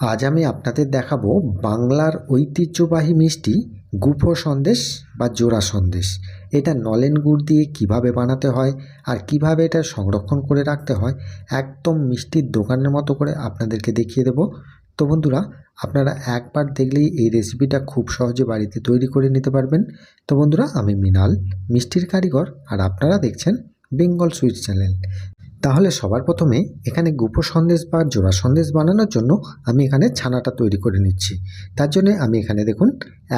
আজ আমি আপনাদের দেখাবো বাংলার ঐতিহ্যবাহী মিষ্টি গুফো সন্দেশ বা জোড়া সন্দেশ। এটা নলেন গুড় দিয়ে কীভাবে বানাতে হয় আর কীভাবে এটা সংরক্ষণ করে রাখতে হয় একদম মিষ্টির দোকানের মতো করে আপনাদেরকে দেখিয়ে দেবো। তো বন্ধুরা, আপনারা একবার দেখলেই এই রেসিপিটা খুব সহজে বাড়িতে তৈরি করে নিতে পারবেন। তো বন্ধুরা, আমি মিনাল, মিষ্টির কারিগর, আর আপনারা দেখছেন বেঙ্গল সুইট চ্যানেল। তাহলে সবার প্রথমে এখানে গুপো সন্দেশ বা জোড়া সন্দেশ বানানোর জন্য আমি এখানে ছানাটা তৈরি করে নিচ্ছি। তার জন্য আমি এখানে দেখুন,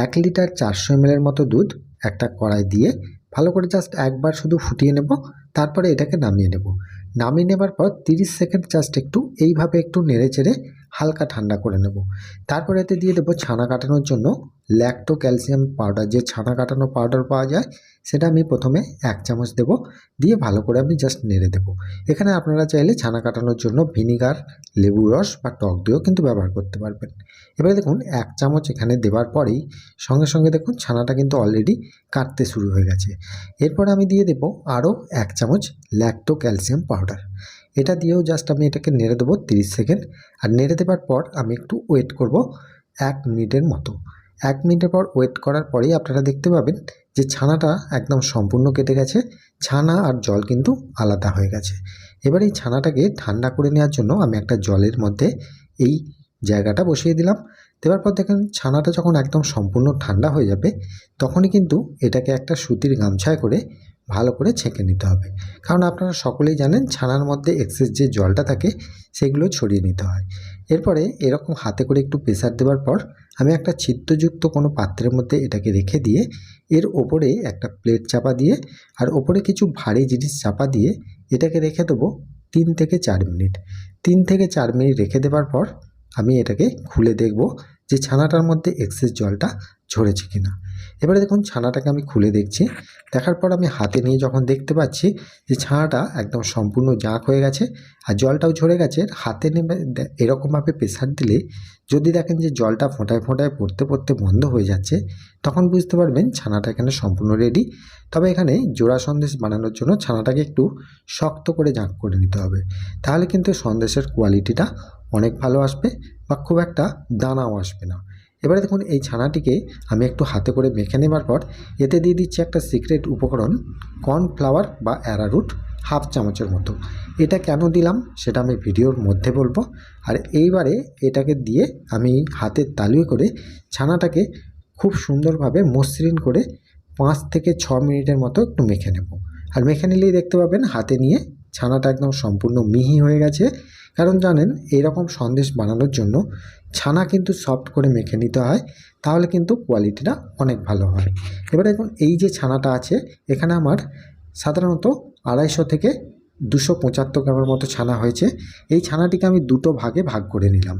এক লিটার চারশো এমএলের মতো দুধ একটা কড়াই দিয়ে ভালো করে জাস্ট একবার শুধু ফুটিয়ে নেব, তারপরে এটাকে নামিয়ে নেব। নামিয়ে নেবার পর তিরিশ সেকেন্ড জাস্ট একটু এইভাবে একটু নেড়ে চেড়ে হালকা ঠান্ডা করে নেব। তারপরে এতে দিয়ে দেবো ছানা কাটানোর জন্য ল্যাকটো ক্যালসিয়াম পাউডার যে ছানা কাটানো পাউডার পাওয়া যায়, সেটা আমি প্রথমে এক চামচ দেব, দিয়ে ভালো করে আমি জাস্ট নেড়ে দেবো। এখানে আপনারা চাইলে ছানা কাটানোর জন্য ভিনিগার লেবু রস বা টক দইও কিন্তু ব্যবহার করতে পারবেন। এবারে দেখুন, এক চামচ এখানে দেওয়ার পরেই সঙ্গে সঙ্গে দেখুন ছানাটা কিন্তু অলরেডি কাটতে শুরু হয়ে গেছে। এরপর আমি দিয়ে দেবো আরও এক চামচ ল্যাকটো ক্যালসিয়াম পাউডার এটা দিয়েও জাস্ট আমি এটাকে নেড়ে দেবো তিরিশ সেকেন্ড। আর নেড়ে দেওয়ার পর আমি একটু ওয়েট করব এক মিনিটের মতো। এক মিনিটের পর ওয়েট করার পরেই আপনারা দেখতে পাবেন যে ছানাটা একদম সম্পূর্ণ কেটে গেছে। ছানা আর জল কিন্তু আলাদা হয়ে গেছে। এবার এই ছানাটাকে ঠান্ডা করে নেওয়ার জন্য আমি একটা জলের মধ্যে এই জায়গাটা বসিয়ে দিলাম। দেওয়ার পর দেখেন ছানাটা যখন একদম সম্পূর্ণ ঠান্ডা হয়ে যাবে, তখনই কিন্তু এটাকে একটা সুতির গামছায় করে ভালো করে ছেঁকে নিতে হবে। কারণ আপনারা সকলেই জানেন ছানার মধ্যে এক্সেস যে জলটা থাকে, সেগুলো ছড়িয়ে নিতে হয়। এরপরে এরকম হাতে করে একটু প্রেসার দেওয়ার পর আমি একটা ছিদ্রযুক্ত কোনো পাত্রের মধ্যে এটাকে রেখে দিয়ে এর ওপরে একটা প্লেট চাপা দিয়ে আর ওপরে কিছু ভারী জিনিস চাপা দিয়ে এটাকে রেখে দেবো তিন থেকে চার মিনিট। তিন থেকে চার মিনিট রেখে দেওয়ার পর আমি এটাকে খুলে দেখব যে ছানাটার মধ্যে এক্সেস জলটা ঝরেছে কিনা। এবারে দেখুন ছানাটাকে আমি খুলে দেখছি। দেখার পর আমি হাতে নিয়ে যখন দেখতে পাচ্ছি যে ছানাটা একদম সম্পূর্ণ জাঁক হয়ে গেছে আর জলটাও ঝরে গেছে, হাতে নেমে এরকমভাবে প্রেসার দিলে যদি দেখেন যে জলটা ফোঁটায় ফোঁটায় পড়তে পড়তে বন্ধ হয়ে যাচ্ছে, তখন বুঝতে পারবেন ছানাটা এখানে সম্পূর্ণ রেডি তবে এখানে জোড়া সন্দেশ বানানোর জন্য ছানাটাকে একটু শক্ত করে জাঁক করে নিতে হবে। তাহলে কিন্তু সন্দেশের কোয়ালিটিটা অনেক ভালো আসবে বা খুব একটা দানাও আসবে না। এবারে দেখুন, এই ছানাটিকে আমি একটু হাতে করে মেখে নেবার পর এতে দিয়ে দিচ্ছি একটা সিক্রেট উপকরণ কর্নফ্লাওয়ার বা অ্যারারুট হাফ চামচের মতো। এটা কেন দিলাম সেটা আমি ভিডিওর মধ্যে বলব। আর এইবারে এটাকে দিয়ে আমি হাতের তালুয়ে করে ছানাটাকে খুব সুন্দরভাবে মসৃণ করে পাঁচ থেকে ছ মিনিটের মতো একটু মেখে নেব। আর মেখে নিলেই দেখতে পাবেন, হাতে নিয়ে ছানাটা একদম সম্পূর্ণ মিহি হয়ে গেছে। কারণ জানেন, এরকম সন্দেশ বানানোর জন্য ছানা কিন্তু সফট করে মেখে নিতে হয়, তাহলে কিন্তু কোয়ালিটিটা অনেক ভালো হয়। এবার দেখুন, এই যে ছানাটা আছে, এখানে আমার সাধারণত আড়াইশো থেকে দুশো পঁচাত্তর গ্রামের মতো ছানা হয়েছে। এই ছানাটিকে আমি দুটো ভাগে ভাগ করে নিলাম।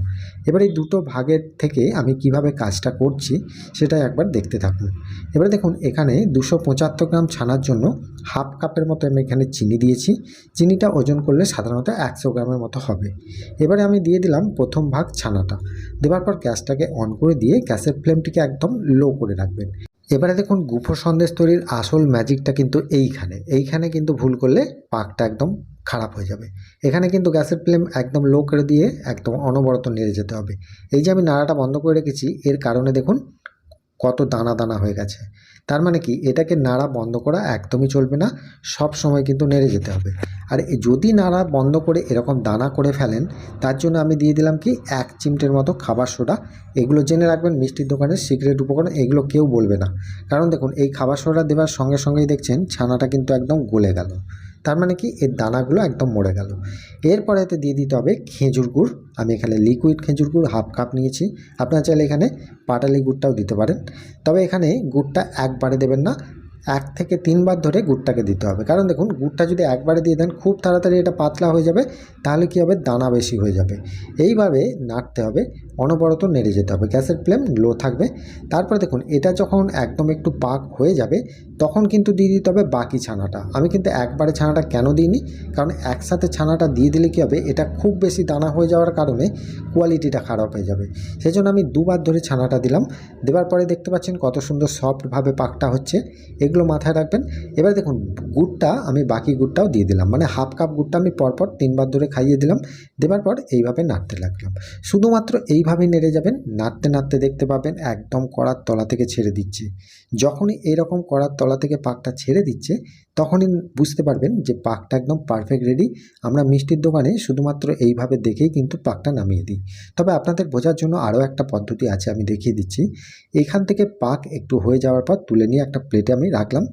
এবার এই দুটো ভাগের থেকে আমি কীভাবে কাজটা করছি সেটা একবার দেখতে থাকুন। এবারে দেখুন, এখানে দুশো পঁচাত্তর গ্রাম ছানার জন্য হাফ কাপের মতো আমি এখানে চিনি দিয়েছি। চিনিটা ওজন করলে সাধারণত একশো গ্রামের মতো হবে। এবারে আমি দিয়ে দিলাম প্রথম ভাগ ছানাটা। দেওয়ার পর গ্যাসটাকে অন করে দিয়ে গ্যাসের ফ্লেমটিকে একদম লো করে রাখবেন। এবারে দেখুন গুফো সন্দেশ তৈরির আসল ম্যাজিকটা কিন্তু এইখানে। এইখানে কিন্তু ভুল করলে পাকটা একদম খারাপ হয়ে যাবে। এখানে কিন্তু গ্যাসের ফ্লেম একদম লো করে দিয়ে একদম অনবরত নেড়ে যেতে হবে। এই যে আমি নাড়াটা বন্ধ করে রেখেছি, এর কারণে দেখুন কত দানা দানা হয়ে গেছে। তার মানে কি? এটাকে নাড়া বন্ধ করা একদমই চলবে না। সব সময় কিন্তু নেড়ে যেতে হবে। আর যদি নাড়া বন্ধ করে এরকম দানা করে ফেলেন, তার জন্য আমি দিয়ে দিলাম কি? এক চিমটের মতো খাবার সোডা। এগুলো জেনে রাখবেন, মিষ্টির দোকানের সিক্রেট উপকরণ, এগুলো কেউ বলবে না। কারণ দেখুন, এই খাবার সোডা দেওয়ার সঙ্গে সঙ্গেই দেখছেন, ছানাটা কিন্তু একদম গলে গেল। তার মানে কি এর দানাগুলো একদম মরে গেল। এরপরে এতে দিয়ে দিতে হবে খেজুর গুড়। আমি এখানে লিকুইড খেজুর গুড় হাফ কাপ নিয়েছি। আপনারা চাইলে এখানে পাটালি গুড়টাও দিতে পারেন। তবে এখানে গুড়টা একবারে দেবেন না, এক থেকে তিনবার ধরে গুড়টাকে দিতে হবে। কারণ দেখুন, গুড়টা যদি একবারে দিয়ে দেন, খুব তাড়াতাড়ি এটা পাতলা হয়ে যাবে, তাহলে কী হবে? দানা বেশি হয়ে যাবে। এইভাবে নাড়তে হবে। অনবরত নেড়ে যেতে হবে। গ্যাসের ফ্লেম লো থাকবে। তারপরে দেখুন, এটা যখন একদম একটু পাক হয়ে যাবে, তখন কিন্তু দিয়ে দিতে হবে বাকি ছানাটা। আমি কিন্তু একবারে ছানাটা কেন দিইনি? কারণ একসাথে ছানাটা দিয়ে দিলে কী হবে? এটা খুব বেশি দানা হয়ে যাওয়ার কারণে কোয়ালিটিটা খারাপ হয়ে যাবে। সেই জন্য আমি দুবার ধরে ছানাটা দিলাম। দেওয়ার পরে দেখতে পাচ্ছেন কত সুন্দর সফটভাবে পাকটা হচ্ছে। এগুলো মাথায় রাখবেন। এবার দেখুন, গুড়টা, আমি বাকি গুড়টাও দিয়ে দিলাম। মানে হাফ কাপ গুড়টা আমি পরপর তিনবার ধরে খাইয়ে দিলাম। দেওয়ার পর এইভাবে নাড়তে লাগলাম। শুধুমাত্র এই এইভাবে নেড়ে যাবেন, নাড়তে নাড়তে দেখতে পাবেন একদম কড়ার তলা থেকে ছেড়ে দিচ্ছে। যখনই এরকম কড়ার তলা থেকে পাকটা ছেড়ে দিচ্ছে, তখনই বুঝতে পারবেন যে পাকটা একদম পারফেক্ট রেডি আমরা মিষ্টির দোকানে শুধুমাত্র এইভাবে দেখেই কিন্তু পাকটা নামিয়ে দিই। তবে আপনাদের বোঝার জন্য আরও একটা পদ্ধতি আছে, আমি দেখিয়ে দিচ্ছি। এখান থেকে পাক একটু হয়ে যাওয়ার পর তুলে নিয়ে একটা প্লেটে আমি রাখলাম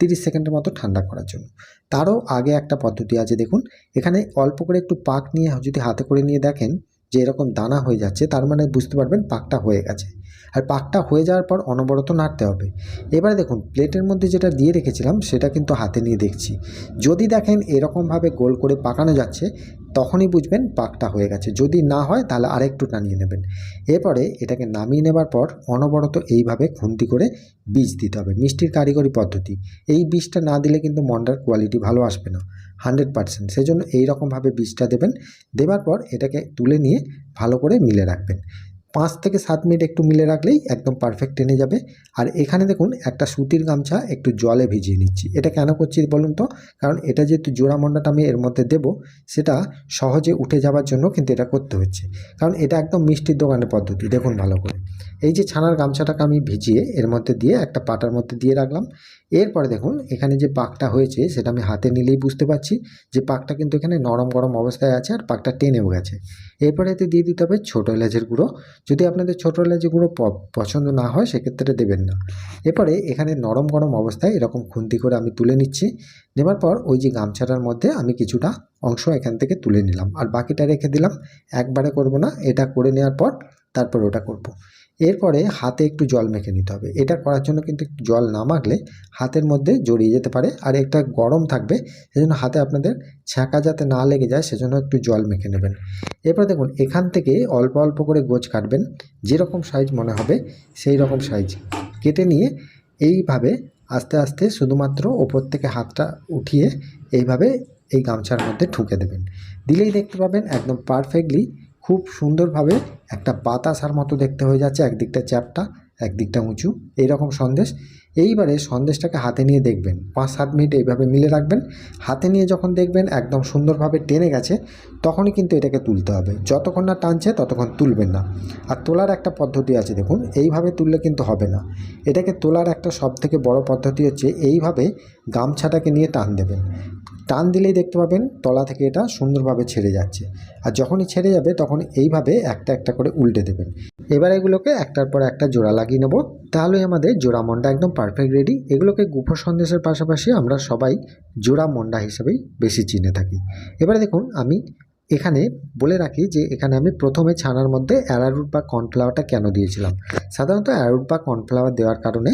তিরিশ সেকেন্ডের মতো ঠান্ডা করার জন্য। তারও আগে একটা পদ্ধতি আছে, দেখুন। এখানে অল্প করে একটু পাক নিয়ে যদি হাতে করে নিয়ে দেখেন যে এরকম দানা হয়ে যাচ্ছে, তার মানে বুঝতে পারবেন পাকটা হয়ে গেছে। আর পাকটা হয়ে যাওয়ার পর অনবরত নাড়তে হবে। এবারে দেখুন, প্লেটের মধ্যে যেটা দিয়ে রেখেছিলাম, সেটা কিন্তু হাতে নিয়ে দেখছি। যদি দেখেন এরকমভাবে গোল করে পাকানো যাচ্ছে, তখনই বুঝবেন পাকটা হয়ে গেছে। যদি না হয়, তাহলে আরেকটু টানিয়ে নেবেন। এরপরে এটাকে নামিয়ে নেবার পর অনবরত এইভাবে খুন্তি করে বীজ দিতে হবে। মিষ্টির কারিগরি পদ্ধতি। এই বীজটা না দিলে কিন্তু মন্ডার কোয়ালিটি ভালো আসবে না। Hundred percent. সেজন্য এইরকমভাবে বীজটা দেবেন। দেবার পর এটাকে তুলে নিয়ে ভালো করে মিলে রাখবেন। পাঁচ থেকে সাত মিনিট একটু মিলে রাখলেই একদম পারফেক্ট টেনে যাবে। আর এখানে দেখুন, একটা সুতির গামছা একটু জলে ভিজিয়ে নিচ্ছি। এটা কেন করছি বলুন তো? কারণ এটা যেহেতু জোড়া মন্ডাটা আমি এর মধ্যে দেব, সেটা সহজে উঠে যাওয়ার জন্য কিন্তু এটা করতে হচ্ছে। কারণ এটা একদম মিষ্টির দোকানের পদ্ধতি, দেখুন ভালো করে। এই যে ছানার গামছাটাকে আমি ভিজিয়ে এর মধ্যে দিয়ে একটা পাটার মধ্যে দিয়ে রাখলাম। এরপরে দেখুন, এখানে যে পাকটা হয়েছে সেটা আমি হাতে নিলেই বুঝতে পারছি যে পাকটা কিন্তু এখানে নরম গরম অবস্থায় আছে আর পাকটা টেনেও গেছে। এরপরে এতে দিয়ে দিতে হবে ছোটো এলাচের গুঁড়ো। যদি আপনাদের ছোটো এলাচের গুঁড়ো পছন্দ না হয় সেক্ষেত্রে দেবেন না। এরপরে এখানে নরম গরম অবস্থায় এরকম খুন্তি করে আমি তুলে নিচ্ছি। নেবার পর ওই যে গামছাটার মধ্যে আমি কিছুটা অংশ এখান থেকে তুলে নিলাম। আর বাকিটা রেখে দিলাম। একবারে করব না, এটা করে নেওয়ার পর তারপর ওটা করব। এরপরে হাতে একটু জল মেখে নিতে হবে। এটা করার জন্য কিন্তু জল না মাখলে হাতের মধ্যে জড়িয়ে যেতে পারে আর একটা গরম থাকবে, সেজন্য হাতে আপনাদের ছ্যাঁকা যাতে না লেগে যায়, সেজন্য একটু জল মেখে নেবেন। এরপর দেখুন, এখান থেকে অল্প অল্প করে গোছ কাটবেন, যেরকম সাইজ মনে হবে সেই রকম সাইজ। কেটে নিয়ে এইভাবে আস্তে আস্তে শুধুমাত্র ওপর থেকে হাতটা উঠিয়ে এইভাবে এই গামছার মধ্যে ঠুকে দেবেন। দিলেই দেখতে পাবেন একদম পারফেক্টলি খুব সুন্দরভাবে একটা বাতাসার মতো দেখতে হয়ে যাচ্ছে, একদিকটা চ্যাপটা, একদিকটা উঁচু। এইরকম সন্দেশ। এইবারে সন্দেশটাকে হাতে নিয়ে দেখবেন। পাঁচ, সাত মিনিট এইভাবে মিলে রাখবেন। হাতে নিয়ে যখন দেখবেন একদম সুন্দরভাবে টেনে গেছে, তখনই কিন্তু এটাকে তুলতে হবে। যতক্ষণ না টানছে, ততক্ষণ তুলবেন না। আর তোলার একটা পদ্ধতি আছে দেখুন, এইভাবে তুললে কিন্তু হবে না। এটাকে তোলার একটা সব থেকে বড় পদ্ধতি হচ্ছে, এইভাবে গামছাটাকে নিয়ে টান দেবেন। টান দিলেই দেখতে পাবেন তলা থেকে এটা সুন্দরভাবে ছেড়ে যাচ্ছে। আর যখনই ছেড়ে যাবে তখন এইভাবে একটা একটা করে উল্টে দেবেন। এবার এগুলোকে একটার পর একটা জোড়া লাগিয়ে নেব। তাহলেই আমাদের জোড়া মন্ডা একদম পারফেক্ট রেডি এগুলোকে গুফো সন্দেশের পাশাপাশি আমরা সবাই জোড়া মন্ডা হিসেবেই বেশি চিনে থাকি। এবারে দেখুন, আমি এখানে বলে রাখি যে এখানে আমি প্রথমে ছানার মধ্যে অ্যারারুট বা কর্নফ্লাওয়ারটা কেন দিয়েছিলাম? সাধারণত অ্যারারুট বা কর্নফ্লাওয়ার দেওয়ার কারণে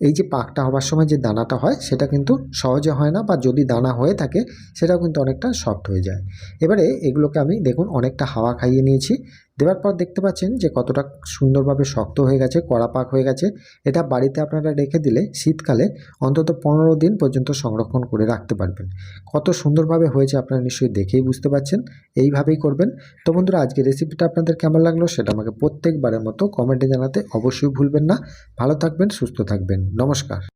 এই যে পাকটা হওয়ার সময় যে দানাটা হয়, সেটা কিন্তু সহজে হয় না বা যদি দানা হয়ে থাকে, সেটাও কিন্তু অনেকটা সফট হয়ে যায়। এবারে এগুলোকে আমি দেখুন অনেকটা হাওয়া খাইয়ে নিয়েছি। দেওয়ার পর দেখতে পাচ্ছেন যে কতটা সুন্দরভাবে শক্ত হয়ে গেছে, কড়া পাক হয়ে গেছে। এটা বাড়িতে আপনারা রেখে দিলে শীতকালে অন্তত পনেরো দিন পর্যন্ত সংরক্ষণ করে রাখতে পারবেন। কত সুন্দরভাবে হয়েছে আপনারা নিশ্চয়ই দেখেই বুঝতে পারছেন। এইভাবেই করবেন। তো বন্ধুরা আজকে রেসিপিটা আপনাদের কেমন লাগল সেটা আমাকে প্রত্যেকবারের মতো কমেন্টে জানাতে অবশ্যই ভুলবেন না। ভালো থাকবেন, সুস্থ থাকবেন। নমস্কার।